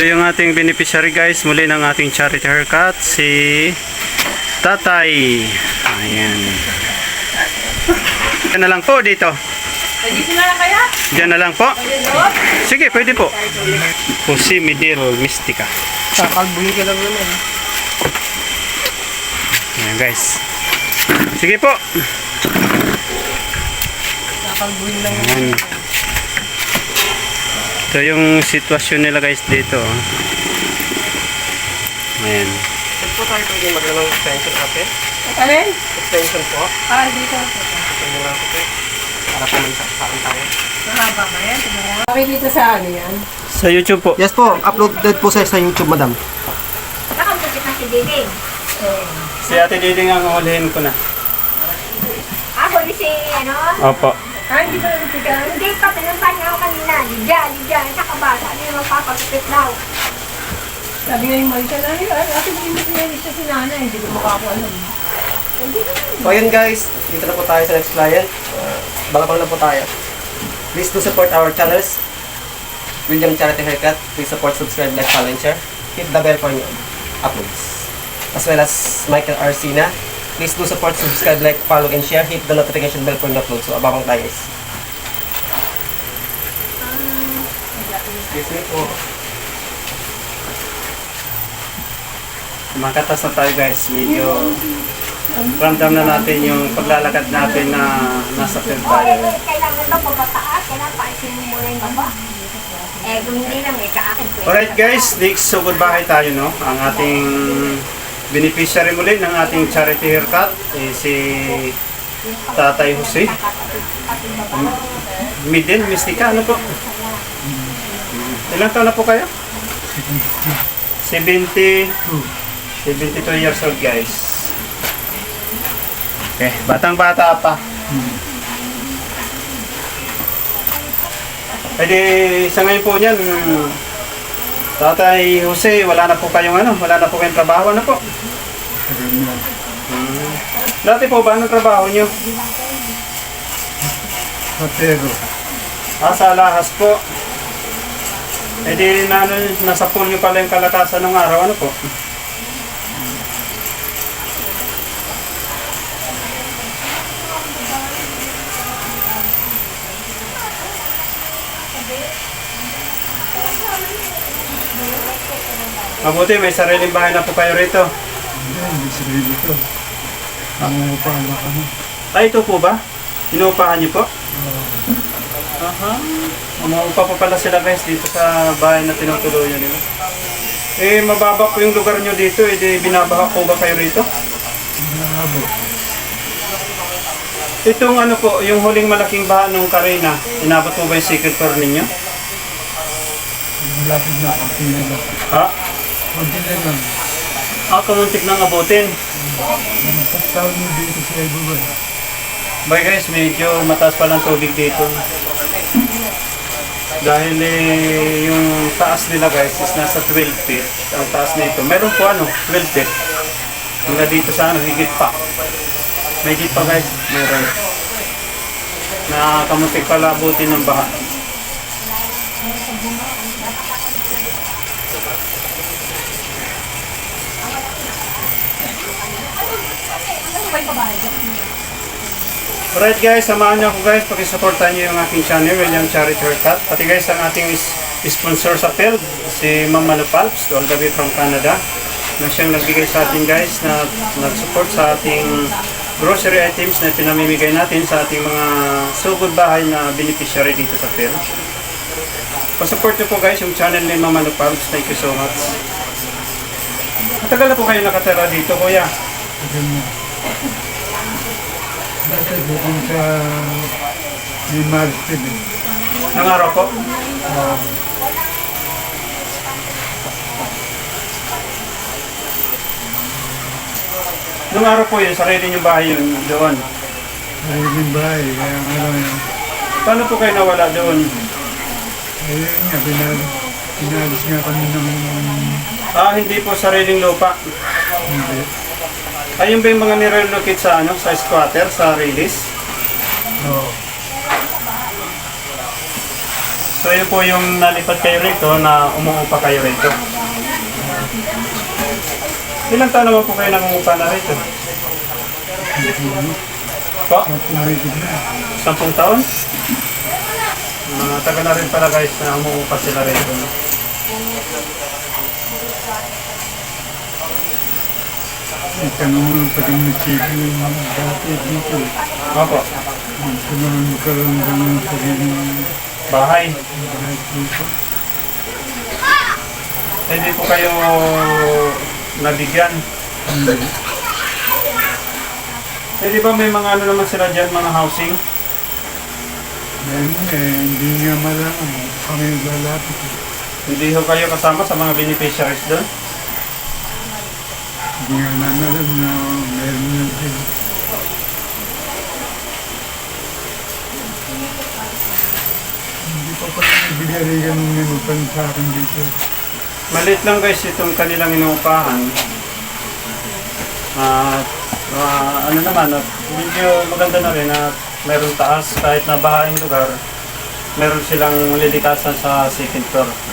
Ito yung ating beneficiary guys. Muli ng ating charity haircut. Si Tatay. Ayan. Diyan na lang po dito. Dito na lang kaya? Diyan na lang po. Sige, pwede po. Pusi Midil Mystica. Kakalbuhin ka lang naman. Ayan guys. Sige po. Kakalbuhin lang Ayan. Ito yung sitwasyon nila guys dito. oh. Ayan. Saan po tayo pwede magano ng extension natin? Alin? Extension po. Ah, dito. Extension lang po. Para po may saan tayo. Mahaba ba yan? Okay dito sa ano yan? Sa YouTube po. Yes po, uploaded po sa YouTube, madam. Nakamutik na si Diding. Si Ate Diding ang ulihin ko na. Ako di si, ano? Opo. Ah, hindi pa nagpigan. Hindi pa, pinuntan niya ako kanina. Lidya, Lidya, sa kabasa. Ano yung magpapagpipit daw? Sabi nga yung Marisa na yun. Ate, hindi mo sinayos siya si Nana. Hindi ko makakualam. So ayun guys, dito na po tayo sa next client. Uh, Bangabang na po tayo. Please do support our channels. William Charity Haircut. Please support, subscribe, like, follow, and share. Hit the bell for new uploads. As well as Michael Arcina. Please do support, subscribe, like, follow, and share. Hit the notification bell for new uploads. So abang tayo guys. Excuse me po. Makatas na tayo guys. Medyo ramdam na natin yung paglalakad natin na nasa field tayo. kailangan daw pagkataas. Kailangan paalisin mo muna yung baba. Eh, kung hindi lang, eh, kaakin ko. Alright guys, next so goodbye tayo no. Ang ating beneficiary muli ng ating charity haircut eh, si Tatay Jose. Midin, Mystica, ano po? Ilang taon na po kayo? 70 72 years old guys. Okay, batang bata pa. Pwede sa ngayon po niyan, Tatay Jose, wala na po kayong ano, wala na po kayong trabaho na po. Hmm. Dati po ba anong trabaho niyo? Patero. Ah, sa alahas po. Eh di na, ano, nasa pool niyo pala yung kalakasan ng araw, ano po? Mabuti, may sariling bahay na po kayo rito. Hindi, hindi sarili ko. Ang upang ano. Ah, ito po ba? Inuupahan niyo po? Aha. Umuupa pa pala sila guys dito sa bahay na tinutuluyan nila. Eh, mababa po yung lugar nyo dito. Eh, di binabaha po ba kayo rito? Nahabo. Itong ano po, yung huling malaking baha nung Karina, inabot mo ba yung secret floor ninyo? Malapit na na lang. Ha? Lang. Ah, kamuntik nang abutin. Bye guys, medyo mataas pa lang tubig dito. Dahil eh, yung taas nila guys is nasa 12 feet. Ang taas nito. Meron po ano, 12 feet. Hanggang dito sa ano, higit pa. May higit pa guys, meron. Na kamuntik pala abutin ng baha. Alright guys, samahan niyo ako guys, pakisuportahan niyo yung aking channel, William Charity Haircut. Pati guys, ang ating sponsor sa field, si Ma'am Manu Palps, all the way from Canada, na siyang nagbigay sa atin guys, na nag-support sa ating grocery items na pinamimigay natin sa ating mga sugod bahay na beneficiary dito sa field. Pasupport niyo po guys yung channel ni Ma'am Manu Palps. Thank you so much. Matagal na po kayo nakatira dito, kuya. Tagal na. Dati bukong sa may Marston eh. Nang araw po. Ah, Nung araw po yun, sarili niyong bahay yun doon. sariling bahay. Kaya ano yun. Paano po kayo nawala doon? Ayun nga, pinalis, pinalis nga kami ng Ah, hindi po sariling lupa. hindi. Ayun ba yung mga nirelocate sa ano, sa squatter, sa release? Oo. So yun po yung nalipat kayo rito na umuupa kayo rito. Ilang taon naman po kayo nangungupa na rito? Po? Sampung taon? Mga taga na rin pala guys na umuupa sila rito. no? Ika naman pag nag-TV yung dati dito. Opo. Naman magkaroon ka ng sariling Bahay. bahay dito. Hindi po kayo nabigyan. Eh di ba may mga ano naman sila dyan, mga housing? Ngayon eh, hindi nga malaman kami lalapit. Hindi ho kayo kasama sa mga beneficiaries doon? Nga alam na meron na din. Hindi pa pala ganun minutan sa akin dito. Maliit lang guys itong kanilang inuupahan. At ah, ano naman, at medyo maganda na rin at meron taas kahit na bahaing lugar. Meron silang lilikasan sa second floor.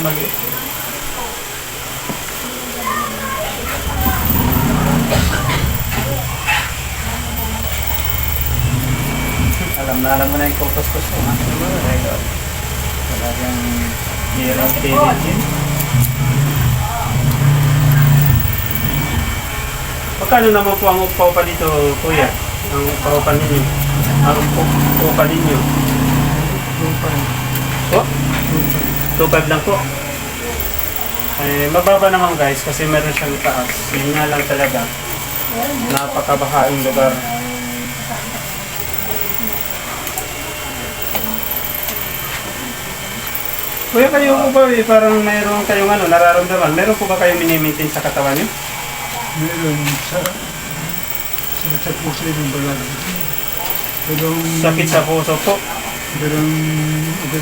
mali. alam na alam mo na yung kukuskus ko ha. Idol. Talagang hirap pilitin. Magkano naman po ang upaw dito, kuya? Ang upaw pa ninyo? Ang upaw pa ninyo? Upaw pa. Oh? 2.5 lang po. Eh, mababa naman guys kasi meron siyang taas. Yun nga lang talaga. Napakabahaing lugar. Kuya, kayo po ba eh, parang mayroon kayong ano, nararamdaman? Meron po ba kayong minimaintain sa katawan niyo? Meron sa sa, sa puso yung balag. Pero, Sakit sa puso po. Pero,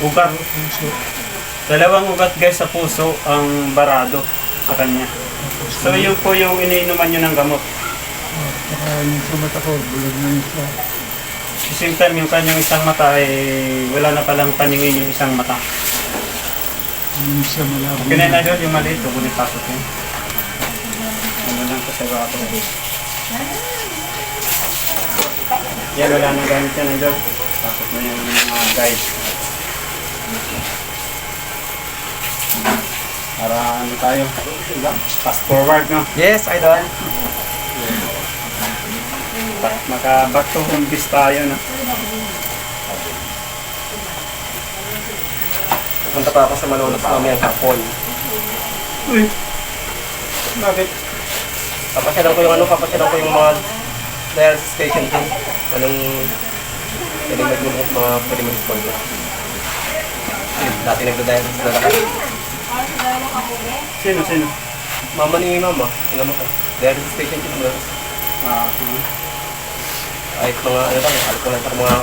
ugat. Ugat. Dalawang ugat guys sa puso ang barado sa kanya. So yun po yung iniinuman niyo ng gamot. Saka yung sa mata ko, bulag na yung sa At same time, yung kanyang isang mata ay wala na palang paningin yung isang mata. yung sa malabo. Okay na idol, yung maliit, mo pasok yun. Ano lang ko sa bato. Yan, wala nang gamit yan idol. Pasok na yung mga guide. Para ano tayo, fast forward no? Yes, idol. Pa- Maka back to home base tayo no? Punta pa ako sa Malolos mamayang hapon. Uy, bakit? Papasyalan ko yung ano, papasyalan ko yung mga dialysis patient din. Anong pwede mag-move mga pwede mag-sponsor. Dati nagda-dialysis na lahat. Sino, sino? Mama ni mama, ang mama ko. Dialysis patient yun. Malolos. Ah, hmm. Kahit mga ano lang, alam ko lang sa mga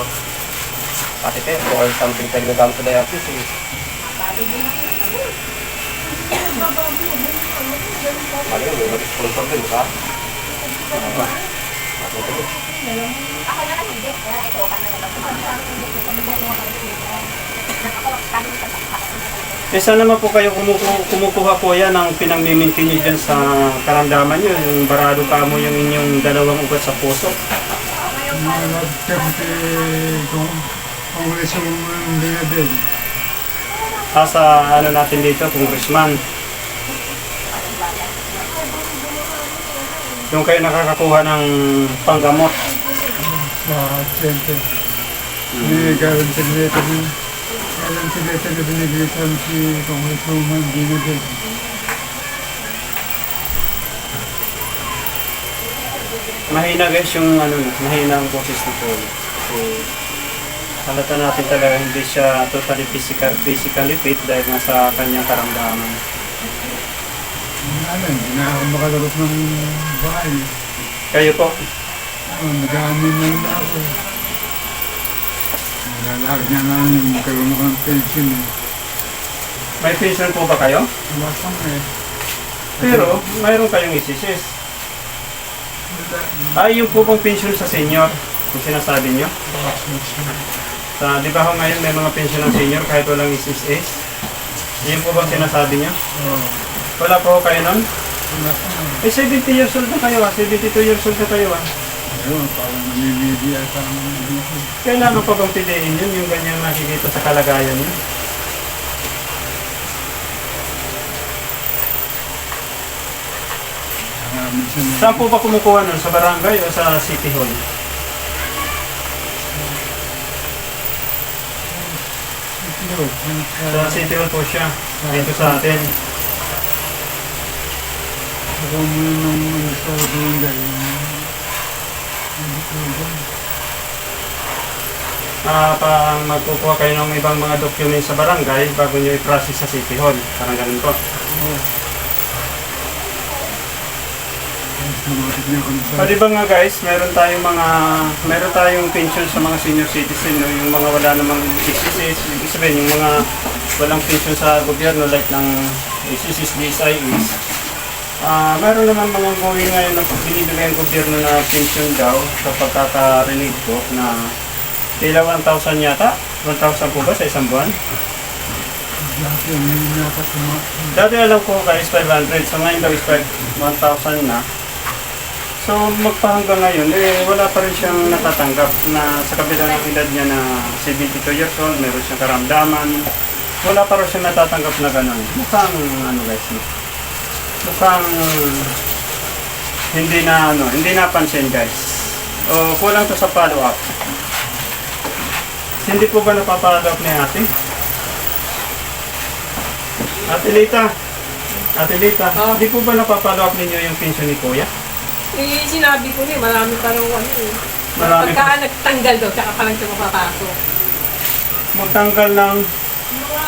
catheter or something pwede nagamit sa dialysis. Eh. Ano yun, may mag-sponsor din, di ba? Ako na lang hindi. Kaya ito, ano Eh saan naman po kayo kumukuha, kumukuha po yan ang pinang-maintain nyo dyan sa karamdaman nyo? Yung barado ka mo yung inyong dalawang ugat sa puso. Nagkampi kung kung wala sa mga dinadel. Ah, sa ano natin dito, congressman. Yung kayo nakakakuha ng panggamot. sa center. Hindi guarantee letter na guarantee letter na binigay sa amin si Congresswoman Dinadel. Mahina guys yung ano, mahina ang boses ni Paul. So, halata natin talaga hindi siya totally physical, physically fit dahil nga sa kanyang karamdaman. Ano, hindi na ako makalabas ng bahay. Kayo po, Oh, nag-aamin lang na ako. Nalalakad niya namin, magkaroon ako ng pension. eh. may pension po ba kayo? Wala pang eh. Pero, mayroon kayong isisis. Ay, yung po pong pension sa senior, yung sinasabi nyo. Sa, di ba ho ngayon may mga pension ng senior kahit walang SSS? Yun po bang sinasabi nyo? Oo. Wala po kayo nun? Wala pa. Eh, 70 years old na kayo ah. 72 years old na kayo ah. Ayun, parang namimili ata ang mga dito. Kailangan pa bang piliin yun, yung ganyan nakikita sa kalagayan niyo? Ah, minsan, Saan po ba kumukuha nun? Sa barangay o sa city hall? Sa city hall po siya. Dito sa atin. ako muna nung ano sa barangay, Ah, pang magkukuha kayo ng ibang mga documents sa barangay bago nyo i-process sa city hall. Parang ganun po. Di ba nga guys, meron tayong mga meron tayong pension sa mga senior citizen, no? yung mga wala namang SSS, ibig sabihin yung mga walang pension sa gobyerno like ng SSS, DSIS. Ah, meron naman mga going ngayon na binibigay ang gobyerno na pension daw sa pagkakarinig ko na tila 1,000 yata. 1,000 po ba sa isang buwan? Dati, alam ko guys 500, so ngayon daw is 1,000 na. So magpahanggang ngayon, eh wala pa rin siyang natatanggap na sa kabila ng edad niya na 72 years old, meron siyang karamdaman. Wala pa rin siyang natatanggap na gano'n. Mukhang ano guys, no? Mukhang hindi na ano, hindi napansin guys. O kulang to sa follow up. Hindi po ba napapollow up ni ate? Ate Lita, Ate Lita, Oh. hindi po ba napapollow up ninyo yung pension ni Kuya? Eh, sinabi ko niya, marami pa raw ano eh. Marami Pagka nagtanggal daw, tsaka pa lang siya makapasok. Magtanggal ng... Mga,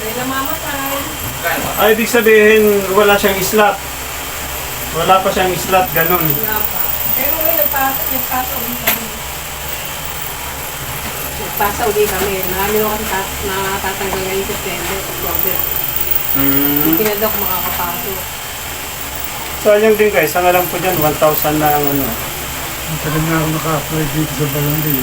may namamatay. Ay, ibig sabihin, wala siyang slot. Wala pa siyang slot, ganun. Wala pa. Pero ngayon, nagpasa, nagpasa ulit kami. Nagpasa ulit kami. Marami daw kasi tat- natatanggal ngayon September, October. Hindi Hmm. na daw ako makakapasok. Sayang din guys, ang alam ko dyan, 1,000 na ang ano. Ang tagal na ako naka-apply dito sa barangay.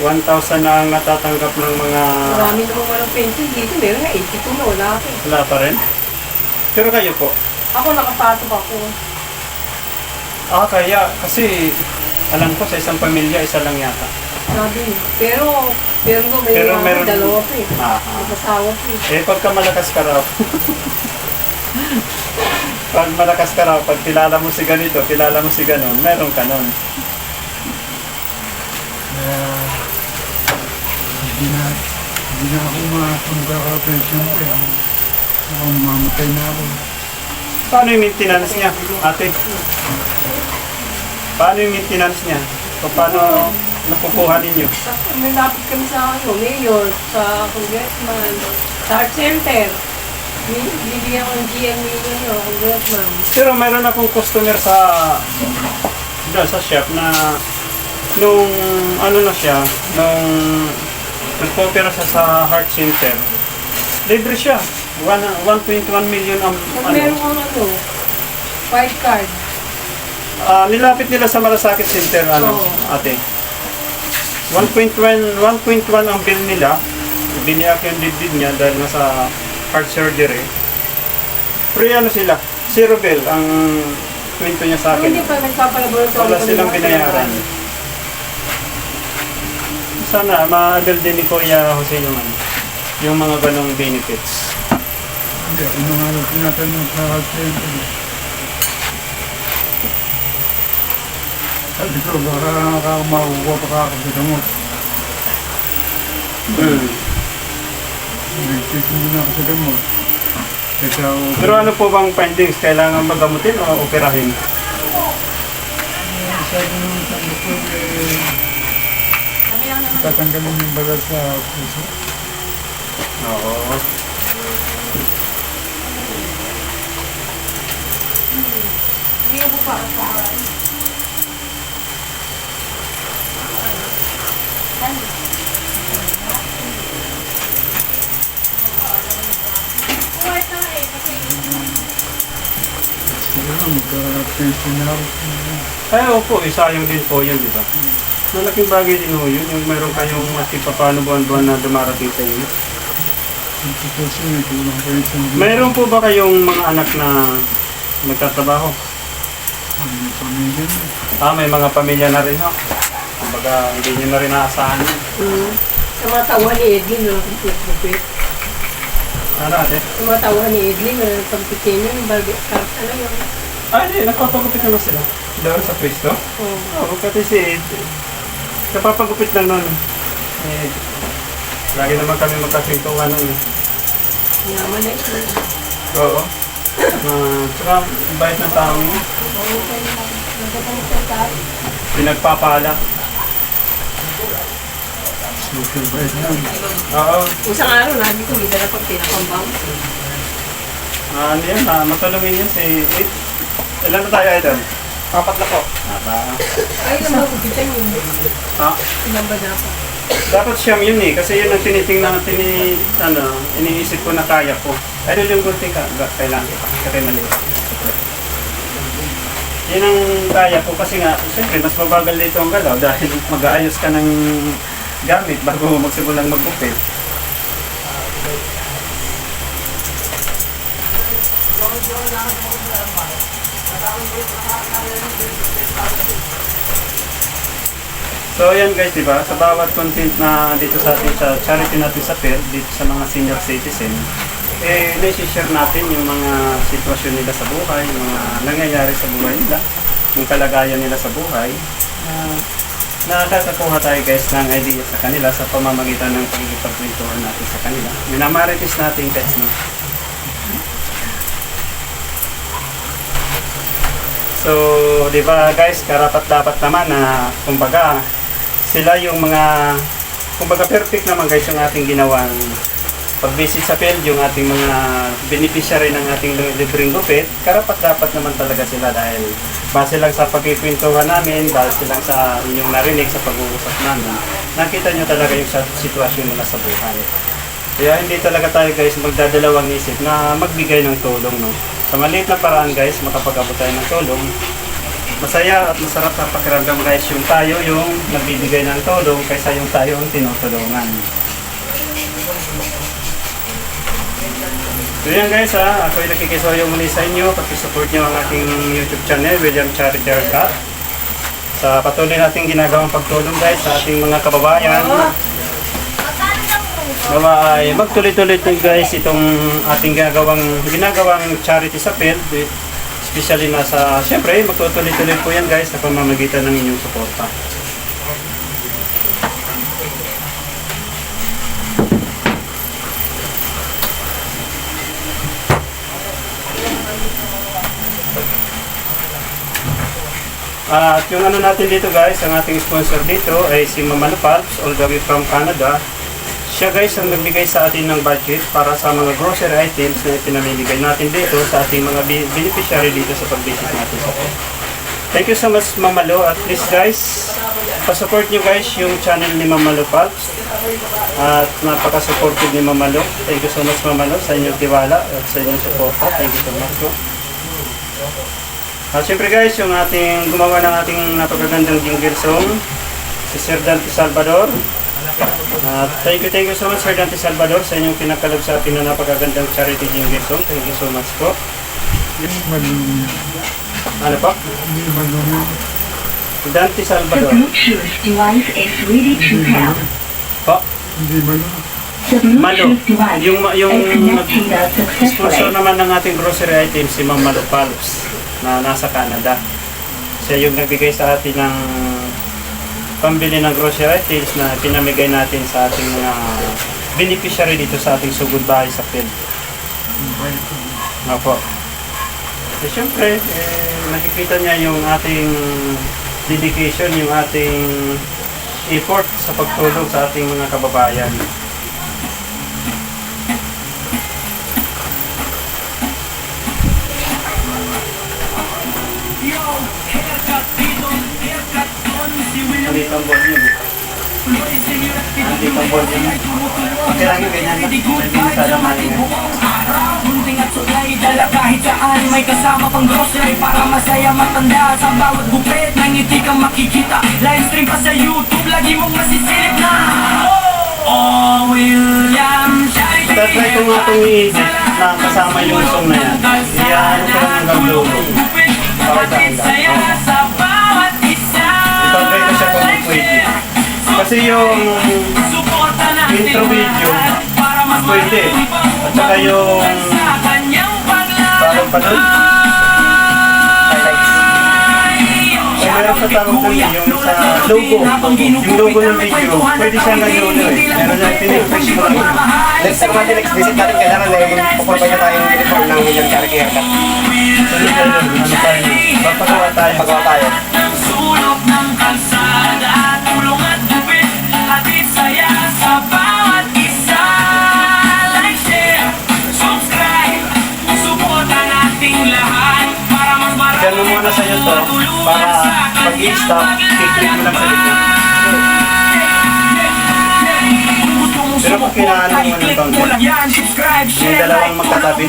1,000 na ang natatanggap ng mga... Marami na walang pension dito. Meron nga 82 na, wala ako. Wala pa rin. Pero kayo po. Ako nakapasok ako. Ah, kaya, kasi alam ko sa isang pamilya, isa lang yata. Sabi. Pero, pero no, may Pero meron- dalawa pa eh. Ah, ah. Mag-asawa pa eh. Eh, pagka malakas ka raw. pag malakas ka raw, pag kilala mo si ganito, kilala mo si ganon, meron ka nun. Kaya, hindi na, hindi na ako makakapag-pension ko. eh. Ako mamatay na ako. Paano yung maintenance niya, ate? Paano yung maintenance niya? O paano nakukuha ninyo? Tapos may lapit kami sa ano, mayor, sa congressman, sa art center. Bibigyan ko ng GMA ano, congressman. Pero mayroon akong customer sa doon sa shop na nung ano na siya, nung nagpopera siya sa heart center, libre siya. One- 1.1 million ang Pag meron ano. kang ano, white card, Ah, nilapit nila sa Malasakit Center ano, Oo. ate. 1.1 1.1 ang bill nila. Biniyak yung dibdib niya dahil nasa heart surgery. Free ano sila? Zero bill ang kwento niya sa Kung hindi akin. pa nagpapalaboratory Wala kami silang ng binayaran. Sana ma-avail din ni Kuya Jose yung, ano, yung mga ganong benefits. Hindi, na nga lang health center. eh. Sabi ko, baka nakakamakuha pa kakagamot. Hmm. Nagtitin na ako sa gamot. Kaya ako, Pero ano po bang findings? Kailangan magamutin o operahin? sabi nung sa doktor, eh, tatanggalin yung balat sa puso. Oo. Hindi ko pa sa Siguro, pension na ako. Ay, opo, isayang din po yun, di ba? Malaking bagay din ho yun, yung meron kayong maski pa paano buwan-buwan na dumarating sa inyo. Mayroon po ba kayong mga anak na nagtatrabaho? Ah, may mga pamilya na rin ho. Kumbaga, hindi nyo na rin naasahan yun. Mm. Sa mga tawa ni Edlin, wala kang pagpipit. Ano ate? Sa mga tawa ni Edlin, wala kang pagpitin yun. Ano yun? Ah, hindi, nagpapagupit naman sila. Doon sa Cristo? Oh. Oo, kasi si Ed, napapagupit lang nun. Eh, lagi naman kami magkasintungan nun. eh. Yaman na ito. Oo. Ah, tsaka, bait ng tao yun. Pinagpapala. Social bite lang. Oo. Isang araw, lagi may dala pag pinakambang. Ah, ano yan, ah, matulungin yan si Ed. Ilan na tayo, Idol? Apat na po. Ah, Ay, ilang ba kupitan yun? ah, Ilang ba dapat? dapat siyam yun eh, kasi yun ang tinitingnan, tini, ano, iniisip ko na kaya ko. Idol yung gunting ka, ga- kailangan kita, kasi mali. Yun ang kaya ko kasi nga, siyempre, mas mabagal dito ang galaw dahil mag-aayos ka ng gamit bago magsimulang magkupit. So ayan guys, di ba? Sa bawat content na dito sa ating sa charity natin sa PED, dito sa mga senior citizen, eh, naisishare natin yung mga sitwasyon nila sa buhay, yung mga nangyayari sa buhay nila, yung kalagayan nila sa buhay. Uh, nakakakuha tayo guys ng idea sa kanila sa pamamagitan ng pagkikipagkwentuhan natin sa kanila. Minamaritis natin guys, no? So, di ba guys, karapat dapat naman na kumbaga sila yung mga kumbaga perfect naman guys yung ating ginawang pag-visit sa field, yung ating mga beneficiary ng ating libreng gupit, karapat dapat naman talaga sila dahil base lang sa pagkikwentuhan namin, base lang sa inyong narinig sa pag-uusap namin, nakita nyo talaga yung sitwasyon nila sa buhay. Kaya hindi talaga tayo guys magdadalawang isip na magbigay ng tulong. No? Sa maliit na paraan guys, makapag-abot tayo ng tulong. Masaya at masarap na pakiramdam guys yung tayo yung nagbibigay ng tulong kaysa yung tayo ang tinutulungan. So yan guys ha, ako yung nakikisoyo muli sa inyo. Pag-support nyo ang aking YouTube channel, William Charity Haircut. Sa patuloy nating ginagawang pagtulong guys sa ating mga kababayan. Nawa ay magtuloy-tuloy din guys itong ating ginagawang ginagawang charity sa field. Especially na sa, siyempre magtutuloy-tuloy po yan guys sa pamamagitan ng inyong suporta. At yung ano natin dito guys, ang ating sponsor dito ay si Mama Palps all the way from Canada. Siya guys ang nagbigay sa atin ng budget para sa mga grocery items na pinamimigay natin dito sa ating mga be- beneficiary dito sa pag-visit natin sa Thank you so much Mama Lo at please guys, pa-support nyo guys yung channel ni Mama Lo Palps at napaka-supportive ni Mama Lo. Thank you so much Mama Lo sa inyong tiwala at sa inyong support. Thank you so much po. At syempre guys, yung ating gumawa ng ating napakagandang jingle song, si Sir Dante Salvador. At thank you, thank you so much Sir Dante Salvador sa inyong pinakalog sa atin na napakagandang charity jingle song. Thank you so much po. Ano po? Dante The Salvador. Bluetooth device is ready to pair. Po. The Malo. Yung, yung sponsor naman ng ating grocery items, si Ma'am Malo Palps na nasa Canada. Siya yung nagbigay sa atin ng pambili ng grocery items na pinamigay natin sa ating mga beneficiary dito sa ating sugod bahay sa field. Opo. Eh, syempre, eh, nakikita niya yung ating dedication, yung ating effort sa pagtulong sa ating mga kababayan. Ang volume. Hindi ka volume. Okay lang yung ganyan masyadong maingay. Bunting at suklay Dala kahit saan. May kasama pang grocery Para masaya matanda. Sa bawat gupit May ngiti kang makikita. Live stream pa sa YouTube Lagi mong masisilip na. Oh, William Charity Tatry ko nga itong na kasama yung song na yan. Iyan ko Para Hatid saan saya sa siya kung pwede. Kasi yung Suporta natin intro video, lahat Para mas pwede. At saka yung parang pa doon. Kung meron sa tawag doon yung sa logo, yung logo ng video, pwede siya ngayon eh. Meron na pinag-push lang. Next time natin, next visit natin, kailangan may puprovide na tayong uniform ng William Charity Haircut. So yun kayo, ano tayo, papagawa tayo. Muna sa to para pag i-stop, kiklik mo lang sa gitna. Pero kung kailangan mo ng konti, yung dalawang magkatabi,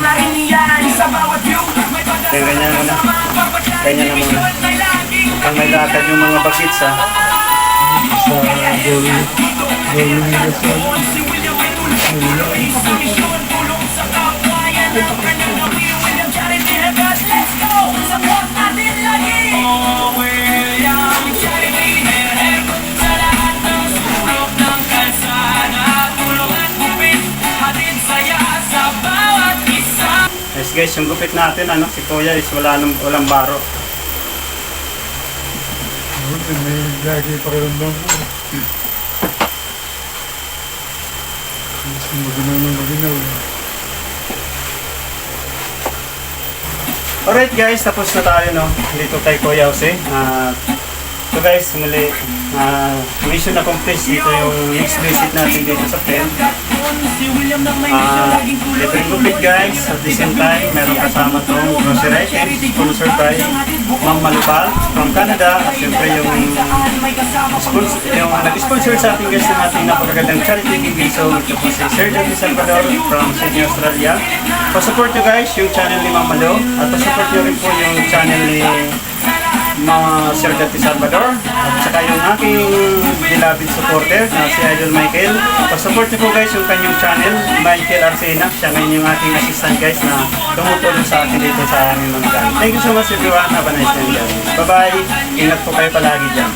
Kaya ganyan muna. Ganyan na muna. Pag may lakad yung mga bakits ha, Sa gawin. Gawin nila sa Oh, Yes guys, yung gupit natin, ano, si Kuya is wala nang, walang baro. Buti may lagi pakiramdam ko. Gusto maginaw na maginaw. Alright guys, tapos na tayo no, dito kay Kuya Jose. Ah, so guys, muli, ah, mission accomplished dito yung next visit natin dito sa pen. Si William nang may misyon Ah, laging tuloy ito yung gupit guys, at the same time, meron kasama tong grocery items, sponsored by Ma'am Malupal from Canada, at syempre yung sponsor, yung nag-sponsor sa ating guys ng ating napakagandang charity giving so ito po si Sir John Salvador from Sydney, Australia. Pa-support nyo guys yung channel ni Mama Lo at pa-support nyo rin po yung channel ni mga Sir John Salvador at saka yung aking beloved supporter na si Idol Michael. Pa-support nyo po guys yung kanyang channel, Michael Arcena. Siya ngayon yung aking assistant guys na tumutulong sa akin dito sa aming mga. Thank you so much everyone. Have a nice day. Bye-bye. Ingat po kayo palagi dyan.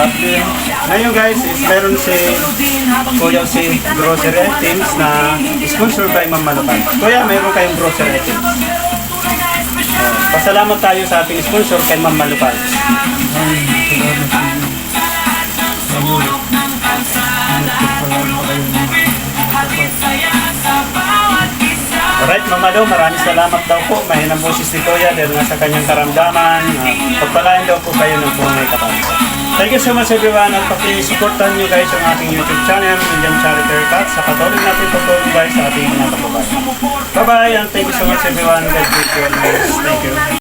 At uh, ngayon guys, is meron si Kuya si grocery items na sponsored by Ma'am Malupan. Kuya, meron kayong grocery items. Pasalamat tayo sa ating sponsor kay Ma'am ng Alright, Ma'am Malu, maraming salamat daw po. Mahinang boses ni Kuya dahil nga sa kanyang karamdaman. Pagpalain daw po kayo ng may kapal. Thank you so much everyone at pakisuportan nyo guys ang ating YouTube channel, William Charity Cut. Sa patuloy natin pagpapalong guys sa ating mga kababayan. Bye-bye and thank you so much everyone. God bless you always. Thank you.